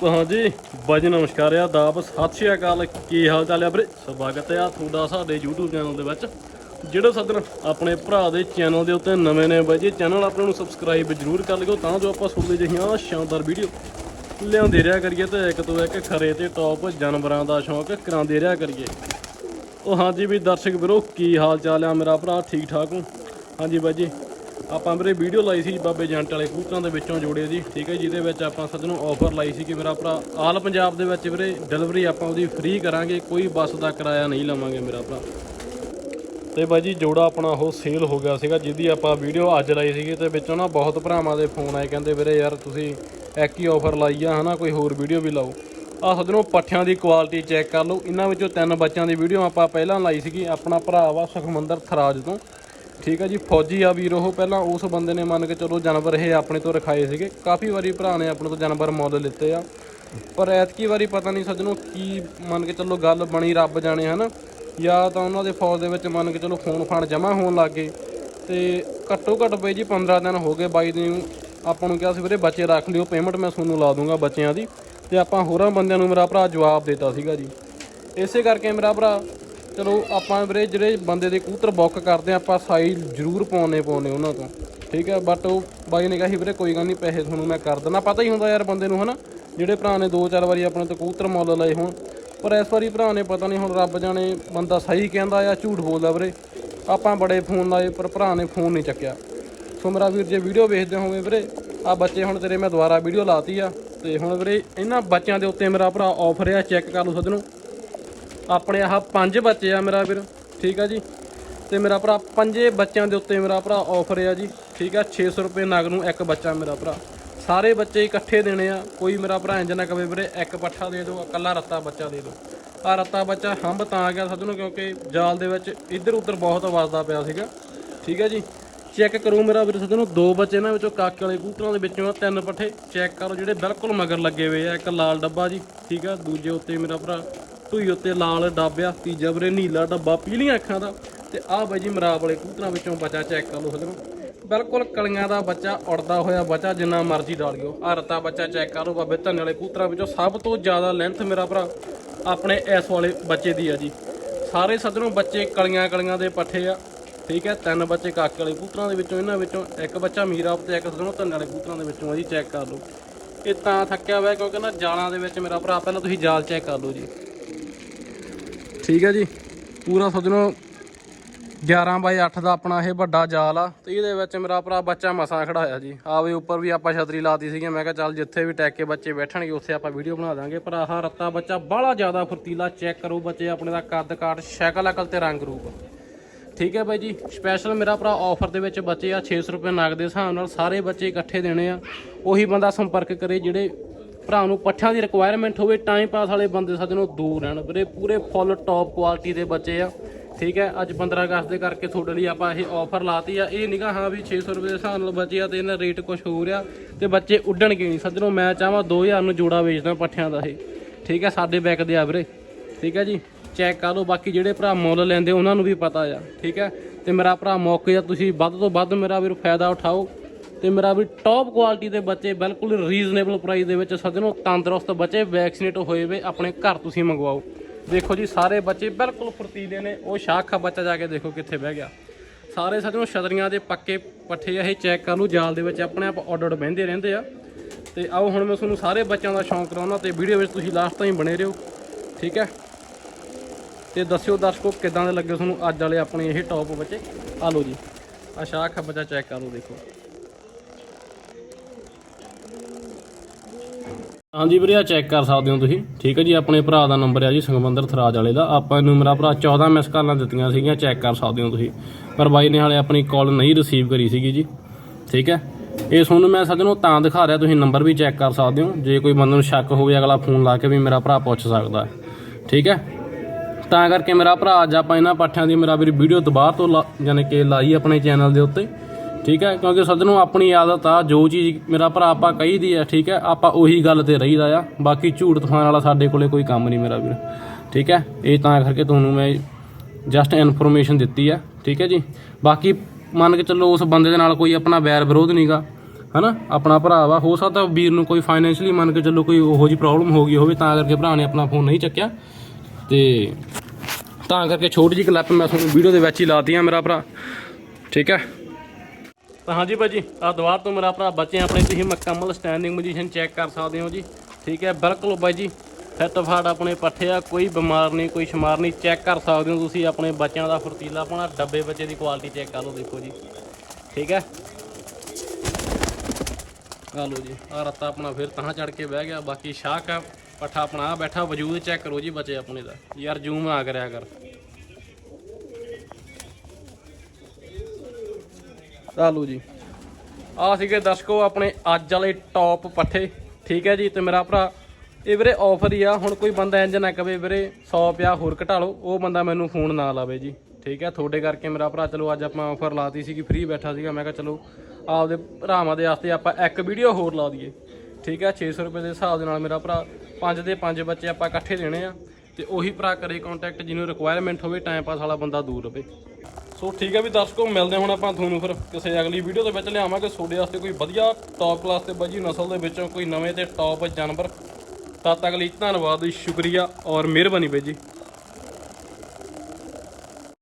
ਤਾਂ ਹਾਂਜੀ, ਬਾਜੀ ਨਮਸਕਾਰ ਆ ਦਾਬ ਸਤਿ ਸ਼੍ਰੀ ਅਕਾਲ। ਕੀ ਹਾਲ ਚਾਲ ਆ ਵੀਰੇ? ਸਵਾਗਤ ਆ ਤੁਹਾਡਾ ਸਾਡੇ YouTube ਚੈਨਲ ਦੇ ਵਿੱਚ। ਜਿਹੜੇ ਸੱਜਣ ਆਪਣੇ ਭਰਾ ਦੇ ਚੈਨਲ ਦੇ ਉੱਤੇ ਨਵੇਂ ਨੇ ਬਾਈ ਜੀ, ਚੈਨਲ ਆਪਣੇ ਨੂੰ ਸਬਸਕ੍ਰਾਈਬ ਜ਼ਰੂਰ ਕਰ ਲਿਓ, ਤਾਂ ਜੋ ਆਪਾਂ ਤੁਹਾਡੇ ਜਿਹੀਆਂ ਸ਼ਾਨਦਾਰ ਵੀਡੀਓ ਲਿਆਉਂਦੇ ਰਿਹਾ ਕਰੀਏ ਤੇ ਇੱਕ ਤੋਂ ਇੱਕ ਖਰੇ ਤੇ ਟੌਪ ਜਾਨਵਰਾਂ ਦਾ ਸ਼ੌਂਕ ਕਰਾਉਂਦੇ ਰਿਹਾ ਕਰੀਏ। ਉਹ ਹਾਂਜੀ ਵੀ ਦਰਸ਼ਕ ਵੀਰੋ, ਕੀ ਹਾਲ ਚਾਲ ਆ ਮੇਰਾ ਭਰਾ? ਠੀਕ ਠਾਕ ਹੋ? ਹਾਂਜੀ ਬਾਈ ਜੀ। ਆਪਾਂ ਵੀਰੇ ਵੀਡੀਓ ਲਾਈ ਸੀ ਬਾਬੇ ਜੰਟ ਵਾਲੇ ਕਬੂਤਰਾਂ ਦੇ ਵਿੱਚੋਂ ਜੋੜੇ ਜੀ ਠੀਕ ਹੈ ਜਿਹਦੇ ਵਿੱਚ ਆਪਾਂ ਸੱਜਣੋਂ ਆਫਰ ਲਾਈ ਸੀ ਕਿ ਮੇਰਾ ਭਰਾ ਆਲ ਪੰਜਾਬ ਦੇ ਵਿੱਚ ਵੀਰੇ ਡਿਲੀਵਰੀ ਆਪਾਂ ਉਹਦੀ ਫ੍ਰੀ ਕਰਾਂਗੇ, ਕੋਈ ਬੱਸ ਦਾ ਕਿਰਾਇਆ ਨਹੀਂ ਲਵਾਂਗੇ ਮੇਰਾ ਭਰਾ। ਤੇ ਬਾਈ ਜੀ ਜੋੜਾ ਆਪਣਾ ਉਹ ਸੇਲ ਹੋ ਗਿਆ ਸੀਗਾ, ਜਿਹਦੀ ਆਪਾਂ ਵੀਡੀਓ ਅੱਜ ਲਾਈ ਸੀਗੀ, ਤੇ ਵਿੱਚੋਂ ਨਾ ਬਹੁਤ ਭਰਾਵਾਂ ਦੇ ਫੋਨ ਆਏ, ਕਹਿੰਦੇ ਵੀਰੇ ਯਾਰ ਤੁਸੀਂ ਇੱਕ ਹੀ ਆਫਰ ਲਾਈ ਆ, ਹਨਾ, ਕੋਈ ਹੋਰ ਵੀਡੀਓ ਵੀ ਲਾਓ। ਆ ਸੱਜਣੋਂ ਪੱਠਿਆਂ ਦੀ ਕੁਆਲਿਟੀ ਚੈੱਕ ਕਰ ਲਓ, ਇਹਨਾਂ ਵਿੱਚੋਂ ਤਿੰਨ ਬੱਚਿਆਂ ਦੀ ਵੀਡੀਓ ਆਪਾਂ ਪਹਿਲਾਂ ਲਾਈ ਸੀਗੀ, ਆਪਣਾ ਭਰਾ ਵਾ ਸੁਖਮੰਦਰ ਥਰਾਜ ਤੋਂ। ਠੀਕ ਹੈ ਜੀ, ਫੌਜੀ ਆ ਵੀਰ ਉਹ, ਪਹਿਲਾਂ ਉਸ ਬੰਦੇ ਨੇ ਮੰਨ ਕੇ ਚਲੋ ਜਾਨਵਰ ਇਹ ਆਪਣੇ ਤੋਂ ਰਖਾਏ ਸੀਗੇ। ਕਾਫੀ ਵਾਰੀ ਭਰਾ ਨੇ ਆਪਣੇ ਤੋਂ ਜਾਨਵਰ ਮੁੱਲ ਲਿੱਤੇ ਆ। ਪਰ ਐਤਕੀ ਵਾਰੀ ਪਤਾ ਨਹੀਂ ਸੱਜਣੋ ਕੀ ਮੰਨ ਕੇ ਚਲੋ ਗੱਲ ਬਣੀ ਰੱਬ ਜਾਣੇ, ਹਨਾ? ਜਾਂ ਤਾਂ ਉਹਨਾਂ ਦੇ ਫੌਜ ਦੇ ਵਿੱਚ ਮੰਨ ਕੇ ਚਲੋ ਫੋਨ ਫਾਨ ਜਮ੍ਹਾਂ ਹੋਣ ਲੱਗ ਗਏ। ਤੇ ਘੱਟੋ ਘੱਟ ਬਈ ਜੀ 15 ਦਿਨ ਹੋ ਗਏ ਬਾਈ ਨੂੰ ਆਪਾਂ ਨੂੰ ਕਿਹਾ ਸੀ ਵੀਰੇ ਬੱਚੇ ਰੱਖ ਲਿਓ ਪੇਮੈਂਟ ਮੈਂ ਤੁਹਾਨੂੰ ਲਾ ਦੂੰਗਾ ਬੱਚਿਆਂ ਦੀ। ਤੇ ਆਪਾਂ ਹੋਰਾਂ ਬੰਦਿਆਂ ਨੂੰ ਮੇਰਾ ਭਰਾ ਜਵਾਬ ਦਿੱਤਾ ਸੀਗਾ ਜੀ। ਇਸੇ ਕਰਕੇ ਮੇਰਾ ਭਰਾ ਚਲੋ ਆਪਾਂ ਵੀਰੇ ਜਿਹੜੇ ਬੰਦੇ ਦੇ ਕਬੂਤਰ ਬੁੱਕ ਕਰਦੇ ਆ ਆਪਾਂ ਸਾਈਜ਼ ਜ਼ਰੂਰ ਪਾਉਣੇ ਪਾਉਣੇ ਉਹਨਾਂ ਤੋਂ। ਠੀਕ ਹੈ ਬਟ ਉਹ ਬਾਈ ਨੇ ਕਿਹਾ ਸੀ ਵੀਰੇ, ਕੋਈ ਗੱਲ ਨਹੀਂ, ਪੈਸੇ ਤੁਹਾਨੂੰ ਮੈਂ ਕਰ ਦਿੰਦਾ। ਪਤਾ ਹੀ ਹੁੰਦਾ ਯਾਰ ਬੰਦੇ ਨੂੰ, ਹਨਾ? ਜਿਹੜੇ ਭਰਾ ਨੇ ਦੋ ਚਾਰ ਵਾਰੀ ਆਪਣੇ ਤੋਂ ਕਬੂਤਰ ਮੁੱਲ ਲਏ ਹੋਣ। ਪਰ ਇਸ ਵਾਰੀ ਭਰਾ ਨੇ ਪਤਾ ਨਹੀਂ ਹੁਣ ਰੱਬ ਜਾਣੇ ਬੰਦਾ ਸਹੀ ਕਹਿੰਦਾ ਜਾਂ ਝੂਠ ਬੋਲਦਾ ਵੀਰੇ। ਆਪਾਂ ਬੜੇ ਫੋਨ ਲਾਏ, ਪਰ ਭਰਾ ਨੇ ਫੋਨ ਨਹੀਂ ਚੱਕਿਆ। ਸੋ ਮੇਰਾ ਵੀਰ, ਜੇ ਵੀਡੀਓ ਵੇਖਦੇ ਹੋਵੇ ਵੀਰੇ ਆ ਬੱਚੇ ਹੁਣ ਤੇਰੇ ਮੈਂ ਦੁਬਾਰਾ ਵੀਡੀਓ ਲਾਤੀ ਆ। ਤੇ ਹੁਣ ਵੀਰੇ, ਇਹਨਾਂ ਬੱਚਿਆਂ ਦੇ ਉੱਤੇ ਮੇਰਾ ਭਰਾ ਆਫਰ ਆ ਚੈੱਕ ਕਰ ਲਓ ਸੱਜਣੋ। ਆਪਣੇ ਆਹ ਪੰਜ ਬੱਚੇ ਆ ਮੇਰਾ ਵੀਰ, ਠੀਕ ਆ ਜੀ। ਤੇ ਮੇਰਾ ਭਰਾ ਪੰਜੇ ਬੱਚਿਆਂ ਦੇ ਉੱਤੇ ਮੇਰਾ ਭਰਾ ਆਫਰ ਆ ਜੀ, ਠੀਕ ਆ। 600 ਰੁਪਏ ਨਗ ਨੂੰ ਇੱਕ ਬੱਚਾ ਮੇਰਾ ਭਰਾ। ਸਾਰੇ ਬੱਚੇ ਇਕੱਠੇ ਦੇਣੇ ਆ, ਕੋਈ ਮੇਰਾ ਭਰਾ ਇੰਜ ਨਾ ਕਵੇ ਵੀਰੇ, ਇੱਕ ਪੱਠਾ ਦੇ ਦਿਓ, ਇਕੱਲਾ ਰੱਤਾ ਬੱਚਾ ਦੇ ਦਿਓ। ਆ ਰੱਤਾ ਬੱਚਾ ਹੰਬ ਤਾਂ ਆ ਗਿਆ ਸੱਜਣੋ, ਕਿਉਂਕਿ ਜਾਲ ਦੇ ਵਿੱਚ ਇੱਧਰ ਉੱਧਰ ਬਹੁਤ ਵੱਜਦਾ ਪਿਆ ਸੀਗਾ। ਠੀਕ ਹੈ ਜੀ। ਚੈੱਕ ਕਰੋ ਮੇਰਾ ਵੀਰ ਸੱਜਣੋ, ਦੋ ਬੱਚੇ ਇਹਨਾਂ ਵਿੱਚੋਂ ਕਾਕੇ ਵਾਲੇ ਕਬੂਤਰਾਂ ਦੇ ਵਿੱਚੋਂ ਆ, ਤਿੰਨ ਪੱਠੇ। ਚੈੱਕ ਕਰੋ ਜਿਹੜੇ ਬਿਲਕੁਲ ਮਗਰ ਲੱਗੇ ਹੋਏ ਆ, ਇੱਕ ਲਾਲ ਡੱਬਾ ਜੀ, ਠੀਕ ਆ। ਦੂਜੇ ਉੱਤੇ ਮੇਰਾ ਭਰਾ ਧੂਈ ਉੱਤੇ ਲਾਲ ਡੱਬਿਆ, ਤੀਜਾ ਵੀਰੇ ਨੀਲਾ ਡੱਬਾ, ਪੀਲੀਆਂ ਅੱਖਾਂ ਦਾ। ਤੇ ਆਹ ਬਾਈ ਜੀ ਮਰਾਬ ਵਾਲੇ ਕੂਤਰਾਂ ਵਿੱਚੋਂ ਬੱਚਾ ਚੈੱਕ ਕਰ ਲਓ ਸੱਜਣੋ ਬਿਲਕੁਲ ਕਲੀਆਂ ਦਾ ਬੱਚਾ ਉੜਦਾ ਹੋਇਆ ਬੱਚਾ, ਜਿੰਨਾ ਮਰਜ਼ੀ ਡਾਲਿਓ ਆ ਰਤਾ ਬੱਚਾ ਚੈੱਕ ਕਰ ਲਓ ਬਾਬੇ, ਧੰਨੇ ਵਾਲੇ ਕੂਤਰਾਂ ਵਿੱਚੋਂ ਸਭ ਤੋਂ ਜ਼ਿਆਦਾ ਲੈਂਥ ਮੇਰਾ ਭਰਾ ਆਪਣੇ ਇਸ ਵਾਲੇ ਬੱਚੇ ਦੀ ਆ ਜੀ। ਸਾਰੇ ਸੱਜਣੋਂ ਬੱਚੇ ਕਲੀਆਂ ਕਲੀਆਂ ਦੇ ਪੱਠੇ ਆ। ਠੀਕ ਹੈ, ਤਿੰਨ ਬੱਚੇ ਕਾਕੇ ਵਾਲੇ ਕੂਤਰਾਂ ਦੇ ਵਿੱਚੋਂ, ਇਹਨਾਂ ਵਿੱਚੋਂ ਇੱਕ ਬੱਚਾ ਮੀਰਾਬ ਤੇ ਇੱਕ ਸੱਜਣੋਂ ਧੰਨੇ ਵਾਲੇ ਕੂਤਰਾਂ ਦੇ ਵਿੱਚੋਂ ਆ ਜੀ ਚੈੱਕ ਕਰ ਲਓ। ਇਹ ਤਾਂ ਥੱਕਿਆ ਹੋਇਆ ਕਿਉਂਕਿ ਨਾ ਜਾਲਾਂ ਦੇ ਵਿੱਚ ਮੇਰਾ ਭਰਾ, ਪਹਿਲਾਂ ਤੁਸੀਂ ਜਾਲ ਚੈੱਕ ਕਰ ਲਓ ਜੀ। ਠੀਕ ਹੈ ਜੀ। ਪੂਰਾ ਸੱਜਣੋਂ 11 ਬਾਈ 8 ਦਾ ਆਪਣਾ ਇਹ ਵੱਡਾ ਜਾਲ ਆ। ਤੇ ਇਹਦੇ ਵਿੱਚ ਮੇਰਾ ਭਰਾ ਬੱਚਾ ਮਸਾਂ ਖੜਾਇਆ ਜੀ। ਆਵੇ ਉੱਪਰ ਵੀ ਆਪਾਂ ਛਤਰੀ ਲਾਤੀ ਸੀਗੀ ਮੈਂ ਕਿਹਾ ਚੱਲ ਜਿੱਥੇ ਵੀ ਟੈਕ ਕੇ ਬੱਚੇ ਬੈਠਣਗੇ, ਉੱਥੇ ਆਪਾਂ ਵੀਡੀਓ ਬਣਾ ਦਾਂਗੇ। ਪਰ ਆਹ ਰੱਤਾ ਬੱਚਾ ਬਾਹਲਾ ਜ਼ਿਆਦਾ ਫੁਰਤੀਲਾ ਚੈੱਕ ਕਰੋ ਬੱਚੇ ਆਪਣੇ ਦਾ ਕੱਦ ਕਾਟ ਸ਼ਕਲ, ਅਕਲ ਤੇ ਰੰਗ ਰੂਪ। ਠੀਕ ਹੈ ਬਾਈ ਜੀ ਸਪੈਸ਼ਲ ਮੇਰਾ ਭਰਾ ਆਫਰ ਦੇ ਵਿੱਚ ਬੱਚੇ ਆ। 600 ਰੁਪਏ ਨਗ ਦੇ ਹਿਸਾਬ ਨਾਲ ਸਾਰੇ ਬੱਚੇ ਇਕੱਠੇ ਦੇਣੇ ਆ। ਉਹੀ ਬੰਦਾ ਸੰਪਰਕ ਕਰੇ ਜਿਹੜੇ ਭਰਾ ਨੂੰ ਪੱਠਿਆਂ ਦੀ ਰਿਕੁਆਇਰਮੈਂਟ ਹੋਵੇ ਟਾਈਮ ਪਾਸ ਵਾਲੇ ਬੰਦੇ ਸਾਡੇ ਦੂਰ ਰਹਿਣ। ਵੀਰੇ, ਪੂਰੇ ਫੁੱਲ ਟੌਪ ਕੁਆਲਿਟੀ ਦੇ ਬੱਚੇ ਆ। ਠੀਕ ਹੈ, ਅੱਜ 15 ਅਗਸਤ ਦੇ ਕਰਕੇ ਤੁਹਾਡੇ ਲਈ ਆਪਾਂ ਇਹ ਆਫਰ ਲਾਤੀ ਆ। ਇਹ ਨਿਗਾ, ਹਾਂ ਵੀ 600 ਰੁਪਏ ਦੇ ਹਿਸਾਬ ਨਾਲ ਬੱਚੇ ਆ ਤੇ ਇਹਨਾਂ ਰੇਟ ਕੁਝ ਹੋ ਰਿਹਾ ਤੇ ਬੱਚੇ ਉੱਡਣਗੇ ਨਹੀਂ। ਸੱਜਣੋ ਮੈਂ ਚਾਹਾਂ 2000 ਨੂੰ ਜੋੜਾ ਵੇਚਦਾ ਪੱਠਿਆਂ ਦਾ ਇਹ। ਠੀਕ ਹੈ, ਸਾਡੇ ਬੈਕ ਦੇ ਆ ਵੀਰੇ। ਠੀਕ ਹੈ ਜੀ ਚੈੱਕ ਕਰ ਲਓ। ਬਾਕੀ ਜਿਹੜੇ ਭਰਾ ਮੁੱਲ ਲੈਂਦੇ ਉਹਨਾਂ ਨੂੰ ਵੀ ਪਤਾ ਆ। ਠੀਕ ਹੈ, ਤੇ ਮੇਰਾ ਭਰਾ ਮੌਕੇ ਆ, ਤੁਸੀਂ ਵੱਧ ਤੋਂ ਵੱਧ ਮੇਰਾ ਵੀਰ ਫਾਇਦਾ ਉਠਾਓ। ਤੇ ਮੇਰਾ ਵੀ ਟੌਪ ਕੁਆਲਿਟੀ ਦੇ ਬੱਚੇ ਬਿਲਕੁਲ ਰੀਜ਼ਨੇਬਲ ਪ੍ਰਾਈਸ ਦੇ ਵਿੱਚ ਸੱਜਣੋ ਤੰਦਰੁਸਤ ਬੱਚੇ ਵੈਕਸੀਨੇਟ ਹੋਏ ਵੇ, ਆਪਣੇ ਘਰ ਤੁਸੀਂ ਮੰਗਵਾਓ। ਦੇਖੋ ਜੀ, ਸਾਰੇ ਬੱਚੇ ਬਿਲਕੁਲ ਫੁਰਤੀਲੇ ਨੇ, ਉਹ ਸ਼ਾਖਾ ਬੱਚਾ ਜਾ ਕੇ ਦੇਖੋ ਕਿੱਥੇ ਬਹਿ ਗਿਆ। ਸਾਰੇ ਸੱਜਣੋ ਛਤਰੀਆਂ ਦੇ ਪੱਕੇ ਪੱਠੇ ਆ, ਇਹ ਚੈੱਕ ਕਰ ਲਓ ਜਾਲ ਦੇ ਵਿੱਚ ਆਪਣੇ ਆਪ ਆਰਡਰ ਬਹਿੰਦੇ ਰਹਿੰਦੇ ਆ। ਤੇ ਆਓ ਹੁਣ ਮੈਂ ਤੁਹਾਨੂੰ ਸਾਰੇ ਬੱਚਿਆਂ ਦਾ ਸ਼ੌਂਕ ਕਰਾਉਣਾ ਤੇ ਵੀਡੀਓ ਵਿੱਚ ਤੁਸੀਂ ਲਾਸਟ ਤਾਈਂ ਬਣੇ ਰਹੋ, ਠੀਕ ਹੈ? ਤੇ ਦੱਸਿਓ ਦਰਸ਼ਕੋ ਕਿਦਾਂ ਦੇ ਲੱਗੇ ਤੁਹਾਨੂੰ ਅੱਜ ਵਾਲੇ ਆਪਣੇ ਇਹ ਟੌਪ ਬੱਚੇ। ਆ ਲਓ ਜੀ ਆ ਸ਼ਾਖ ਬੱਚਾ ਚੈੱਕ ਕਰ ਲਓ, ਦੇਖੋ। ਹਾਂਜੀ ਵੀਰੇ ਆ ਚੈੱਕ ਕਰ ਸਕਦੇ ਹੋ ਤੁਸੀਂ। ਠੀਕ ਹੈ ਜੀ, ਆਪਣੇ ਭਰਾ ਦਾ ਨੰਬਰ ਆ ਜੀ, ਸੰਗਮੰਦਰ ਥਰਾਜ ਵਾਲੇ ਦਾ। ਆਪਾਂ ਨੂੰ ਮੇਰਾ ਭਰਾ 14 ਮਿਸ ਕਾਲਾਂ ਦਿੱਤੀਆਂ ਸੀਗੀਆਂ ਚੈੱਕ ਕਰ ਸਕਦੇ ਹੋ ਤੁਸੀਂ। ਪਰ ਬਾਈ ਨੇ ਹਾਲੇ ਆਪਣੀ ਕਾਲ ਨਹੀਂ ਰਿਸੀਵ ਕਰੀ ਸੀਗੀ ਜੀ। ਠੀਕ ਹੈ? ਇਹ ਤੁਹਾਨੂੰ ਮੈਂ ਸੱਜਣੋ ਤਾਂ ਦਿਖਾ ਰਿਹਾ, ਤੁਸੀਂ ਨੰਬਰ ਵੀ ਚੈੱਕ ਕਰ ਸਕਦੇ ਹੋ। ਜੇ ਕੋਈ ਬੰਦੇ ਨੂੰ ਸ਼ੱਕ ਹੋਵੇ, ਅਗਲਾ ਫੋਨ ਲਾ ਕੇ ਵੀ ਮੇਰਾ ਭਰਾ ਪੁੱਛ ਸਕਦਾ ਠੀਕ ਹੈ? ਤਾਂ ਕਰਕੇ ਮੇਰਾ ਭਰਾ, ਅੱਜ ਆਪਾਂ ਇਹਨਾਂ ਪਾਠਿਆਂ ਦੀ ਮੇਰਾ ਵੀਰ ਵੀਡੀਓ ਦੁਬਾਰਾ ਤੋਂ ਲਾ- ਯਾਨੀ ਕਿ ਲਾਈ ਆਪਣੇ ਚੈਨਲ ਦੇ ਉੱਤੇ। ਠੀਕ ਹੈ? ਕਿਉਂਕਿ ਸੱਜਣੋ, ਆਪਣੀ ਆਦਤ ਆ, ਜੋ ਚੀਜ਼ ਮੇਰਾ ਭਰਾ ਆਪਾਂ ਕਹੀਦੀ ਆ, ਠੀਕ ਹੈ? ਆਪਾਂ ਉਹੀ ਗੱਲ ਤੇ ਰਹੀਦਾ ਆ। ਬਾਕੀ ਝੂਠ ਤਫਾਨ ਵਾਲਾ ਸਾਡੇ ਕੋਲੇ ਕੋਈ ਕੰਮ ਨਹੀਂ ਮੇਰਾ ਵੀਰ। ਠੀਕ ਹੈ? ਇਹ ਤਾਂ ਕਰਕੇ ਤੁਹਾਨੂੰ ਮੈਂ ਜਸਟ ਇਨਫੋਰਮੇਸ਼ਨ ਦਿੱਤੀ ਆ। ਠੀਕ ਹੈ ਜੀ? ਬਾਕੀ ਮੰਨ ਕੇ ਚੱਲੋ, ਉਸ ਬੰਦੇ ਦੇ ਨਾਲ ਕੋਈ ਆਪਣਾ ਵੈਰ ਵਿਰੋਧ ਨਹੀਂਗਾ ਹਨਾ? ਆਪਣਾ ਭਰਾ ਵਾ। ਹੋ ਸਕਦਾ ਵੀਰ ਨੂੰ ਕੋਈ ਫਾਈਨੈਂਸ਼ਲੀ ਮੰਨ ਕੇ ਚੱਲੋ ਕੋਈ ਉਹੋ ਜੀ ਪ੍ਰੋਬਲਮ ਹੋ ਗਈ ਹੋਵੇ, ਤਾਂ ਕਰਕੇ ਭਰਾ ਨੇ ਆਪਣਾ ਫੋਨ ਨਹੀਂ ਚੱਕਿਆ। ਤੇ ਤਾਂ ਕਰਕੇ ਛੋਟੀ ਜਿਹੀ ਕਲਿੱਪ ਮੈਂ ਤੁਹਾਨੂੰ ਵੀਡੀਓ ਦੇ ਵਿੱਚ ਹੀ ਲਾਤੀ ਆ ਮੇਰਾ ਭਰਾ। ਠੀਕ ਹੈ? ਤਾਂ ਹਾਂਜੀ ਭਾਜੀ ਆ ਦੁਆਰ ਤੋਂ ਮੇਰਾ ਭਰਾ ਬੱਚੇ ਆਪਣੇ ਤੁਸੀਂ ਮੁਕੰਮਲ ਸਟੈਂਡਿੰਗ ਪੋਜੀਸ਼ਨ ਚੈੱਕ ਕਰ ਸਕਦੇ ਹੋ ਜੀ। ਠੀਕ ਹੈ, ਬਿਲਕੁਲ ਬਾਈ ਜੀ ਫਿੱਟ ਫਾੜ ਆਪਣੇ ਪੱਠੇ ਆ, ਕੋਈ ਬਿਮਾਰ ਨਹੀਂ, ਕੋਈ ਸ਼ਮਾਰ ਨਹੀਂ ਚੈੱਕ ਕਰ ਸਕਦੇ ਹੋ ਤੁਸੀਂ ਆਪਣੇ ਬੱਚਿਆਂ ਦਾ ਫੁਰਤੀਲਾ ਆਪਣਾ ਡੱਬੇ ਬੱਚੇ ਦੀ ਕੁਆਲਿਟੀ ਚੈੱਕ ਕਰ ਲਓ ਦੇਖੋ ਜੀ। ਠੀਕ ਹੈ। ਆ ਲਓ ਜੀ ਆ ਰੱਤਾ ਆਪਣਾ ਫਿਰ ਤਾਂ ਚੜ ਕੇ ਬਹਿ ਗਿਆ, ਬਾਕੀ ਸ਼ਾਕ ਆ ਪੱਠਾ ਆਪਣਾ ਆਹ ਬੈਠਾ, ਵਜੂਦ ਚੈੱਕ ਕਰੋ ਜੀ ਬੱਚੇ ਆਪਣੇ ਦਾ। ਯਾਰ ਜ਼ੂਮ ਆ ਕਰਿਆ ਕਰ। ਆ ਲਓ ਜੀ। ਆ ਸੀਗੇ ਦਰਸ਼ਕੋ ਆਪਣੇ ਅੱਜ ਵਾਲੇ ਟੌਪ ਪੱਠੇ। ਠੀਕ ਹੈ ਜੀ, ਤੇ ਮੇਰਾ ਭਰਾ, ਇਹ ਵੀਰੇ ਆਫਰ ਹੀ ਆ। ਹੁਣ ਕੋਈ ਬੰਦਾ ਇੰਜ ਨਾ ਕਵੇ, ਵੀਰੇ 100 ਪਿਆ, ਹੋਰ ਘਟਾ ਲਓ। ਉਹ ਬੰਦਾ ਮੈਨੂੰ ਫੋਨ ਨਾ ਲਾਵੇ ਜੀ। ਠੀਕ ਹੈ, ਤੁਹਾਡੇ ਕਰਕੇ ਮੇਰਾ ਭਰਾ, ਚਲੋ ਅੱਜ ਆਪਾਂ ਆਫਰ ਲਾਤੀ ਸੀ ਕਿ ਫ੍ਰੀ ਬੈਠਾ ਸੀਗਾ। ਮੈਂ ਕਿਹਾ ਚਲੋ, ਆਪਦੇ ਭਰਾਵਾਂ ਦੇ ਵਾਸਤੇ ਆਪਾਂ ਇੱਕ ਵੀਡੀਓ ਹੋਰ ਲਾ ਦਈਏ। ਠੀਕ ਹੈ 600 ਰੁਪਏ ਦੇ ਹਿਸਾਬ ਦੇ ਨਾਲ ਮੇਰਾ ਭਰਾ, ਪੰਜ ਦੇ ਪੰਜ ਬੱਚੇ ਆਪਾਂ ਇਕੱਠੇ ਦੇਣੇ ਆ। ਤੇ ਉਹੀ ਭਰਾ ਕਰੇ ਕੰਟੈਕਟ ਜਿਹਨੂੰ ਰਿਕੁਆਇਰਮੈਂਟ ਹੋਵੇ ਟਾਈਮ ਪਾਸ ਵਾਲਾ ਬੰਦਾ ਦੂਰ ਰਵੇ। ਸੋ ਠੀਕ ਹੈ ਵੀ ਦਰਸ਼ਕੋ, ਮਿਲਦੇ ਹੁਣ ਆਪਾਂ ਤੁਹਾਨੂੰ ਫਿਰ ਕਿਸੇ ਅਗਲੀ ਵੀਡੀਓ ਦੇ ਵਿੱਚ ਲਿਆਵਾਂਗੇ। ਤੁਹਾਡੇ ਵਾਸਤੇ ਕੋਈ ਵਧੀਆ ਟੌਪ ਕਲਾਸ ਤੇ ਬਾਜੀ ਨਸਲ ਦੇ ਵਿੱਚੋਂ ਕੋਈ ਨਵੇਂ ਤੇ ਟੌਪ ਜਾਨਵਰ। ਤਦ ਤੱਕ ਲਈ ਧੰਨਵਾਦ ਸ਼ੁਕਰੀਆ ਔਰ ਮਿਹਰਬਾਨੀ ਬਾਈ ਜੀ।